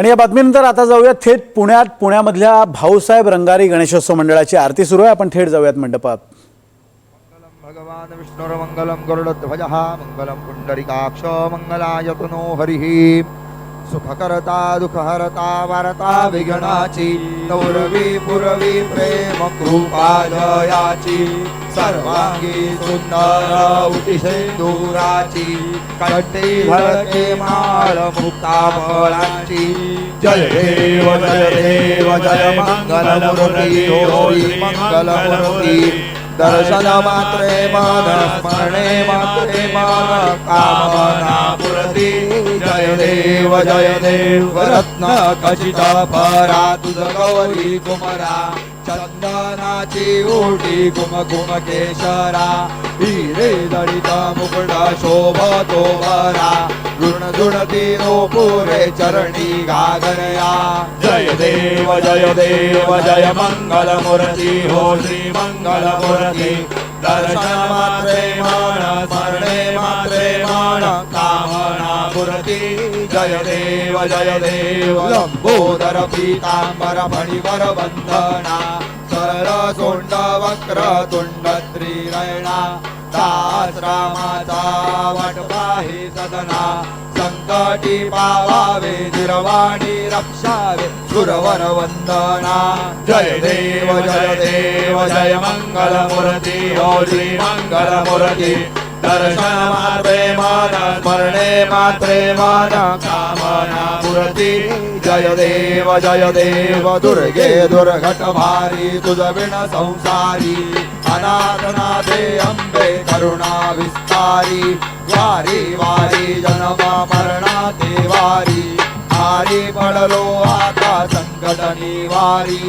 आणि या बातमीनंतर आता जाऊया थेट पुण्यात. पुण्यामधल्या भाऊसाहेब रंगारी गणेशोत्सव मंडळाची आरती सुरू आहे. आपण थेट जाऊयात मंडपात. भगवान भगवान् विष्णुर्मङ्गलं मंगलम पुंडरिकाक्ष मंगलायतनो हरिः. तनो हरिः सुखकर्ता दुःखहर्ता वारता विघ्नाची नौरवी पुरवी प्रेम कृपा जयाची सर्वांगी सुंदर उटिसेंदुराची कंठी भरते माळ मुक्ता फळांची. जय देव जय देव जय मंगल मुरली होरी मुरली दर्शन मात्रे मन स्मरणे मात्रे मन काम देव जय देव रत्न खचिता परा तुझ गौरी कुमरा चंदनाची ओटी कुम कुम केशरा हिरे दळित मुकुट शोभतो वरा ऋण जुणती पुरे चरणी घागरया. जय देव जय देव जय मंगल मूर्ती हो श्री मंगल मूर्ती दर्शन मात्रे मन जय देव जय देव लंबोदर पीतांबर फणिवर बंधना सरळ सोंड वक्र तुंड त्रिरयणा दास रामाचा वाट पाहे सदना संकटी पावावे निर्वाणी रक्षावे सुरवर वंदना जय देव जय देव जय मंगल मूर्ती ओ श्री मंगल मूर्ती दर्शन मात्रे मन स्मरणे मात्रे मन कामना पुरती। जय देव जय देव दुर्गे दुर्घट भारी तुझ विण संसारी। अनाथनाथे अंबे करुणा विस्तारी। वारी वारी जनमा मरणा ते वारी। हारी पडलो आता संकट निवारी।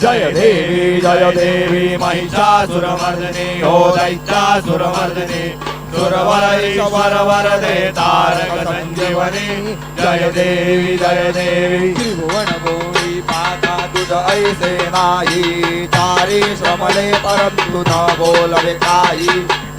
जय देवी जय देवी महिषासुरमर्दिनी हो दैत्यासुरमर्दिनी सुरवर ईश्वर वरदे तारक संजीवनी। जय देवी जय देवी। त्रिभुवन गोरी पाता तुझ ऐसे नाही तारी श्रमले परंतु न बोलवे काही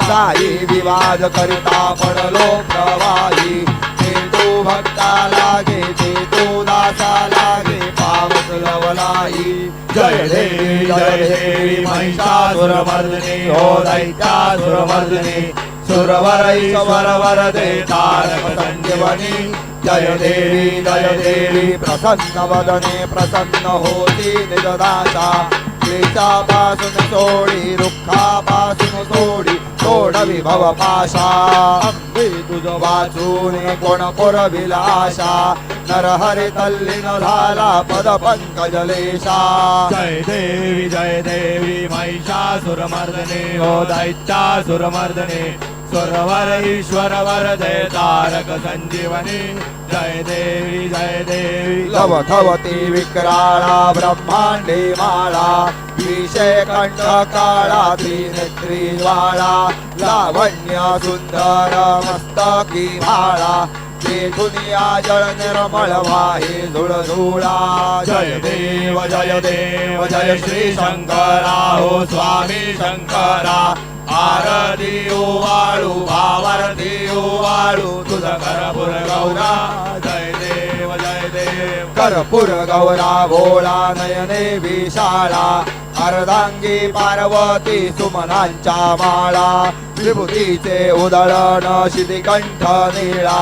काही विवाद करिता पडलो प्रवाही ते तू भक्ता लागे ते तू दासा लागे पावस लवलाई जय देवी जय देवी महिषासुरमर्दिनी हो दैत्यासुरमर्दिनी सुरवर ईश्वर तारकसञ्जीवनी जय देवी जय देवी प्रसन्न वदने प्रसन्न होती निजदासा क्लेशापासून सोडी रुखापासून सोडी सोडवी भव पाशा। अंबे तुझ वाचून कोण पुरविलाशा नर हरी तल्लीन झाला पद पंकजलेशा जय देवी जय देवी महिषासुरमर्दने हो दैत्यासुरमर्दने। सुरवर ईश्वर वरदे तारक संजीवनी। जय देवी जय देवी। लवथवती विक्राळा ब्रह्मांडी माळा विषय कंठ काळा त्रिनेत्री ज्वाळा लावण्य सुंदर मस्तकी भाळा दुनिया जळ निर्मळ वाहे झुळझुळा जय देव जय देव जय श्री शंकरा। हो स्वामी शंकरा। आरती ओवाळू भावारती ओवाळू तुझ करपुर गौरा जय देव जय देव. कर्पूर गौरा भोळा नयने विशाळा अर्धांगी पार्वती सुमनांच्या माळा विभूतीचे उदळण शितिकंठ निळा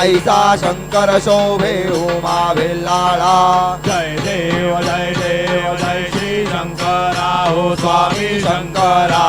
ऐसा शंकर शोभे उमा भिल्लाळा जय देव जय देव जय श्री शंकरा हो स्वामी शंकरा.